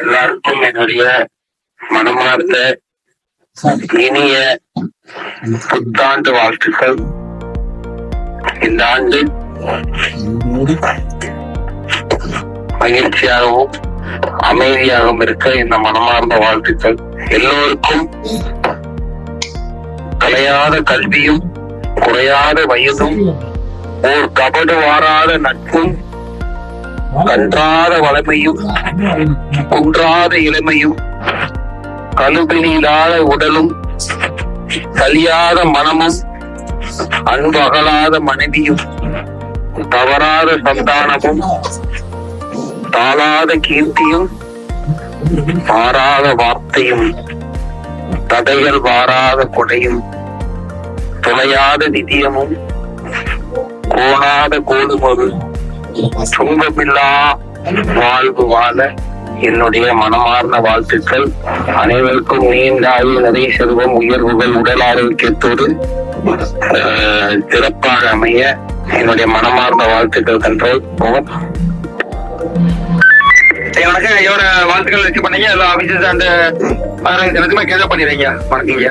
எல்லாருக்கும் என்னுடைய மனமார்ந்த இனிய புத்தாண்டு வாழ்த்துக்கள். இந்த ஆண்டு மகிழ்ச்சியாகவும் அமைதியாகவும் இருக்க இந்த மனமார்ந்த வாழ்த்துக்கள். எல்லோருக்கும் கலையாத கல்வியும் குறையாத வயதும் ஓர் கபடு வாராத நட்பும் கன்றாத வளமையும் குன்றாத இளமையும் கழுபினியில்லாத உடலும் கலியாத மனமும் அன்பகலாத மனைவியும் தவறாத சந்தானமும் தாளாத கீர்த்தியும் மாறாத வார்த்தையும் தடைகள் வாராத கொடையும் துளையாத நிதியமும் கோணாத கோடுமொரு துன்பமில்லா வாழ்வு வாழ என்னுடைய மனமார்ந்த வாழ்த்துக்கள். அனைவருக்கும் நீண்ட ஆயுள் நிறைய செல்வம் உயர்வுகள் உடல் ஆரோக்கியத்தோடு சிறப்பாக அமைய என்னுடைய மனமார்ந்த வாழ்த்துக்கள் கண்ட்ரோல். போகும் எனக்கு ஐயோட வாழ்த்துக்கள் வச்சு பண்ணீங்க. எல்லா ஆபீசர்ஸ் அந்த எல்லாத்தையுமே கேட்க பண்ணிடுறீங்க. வணக்கங்க.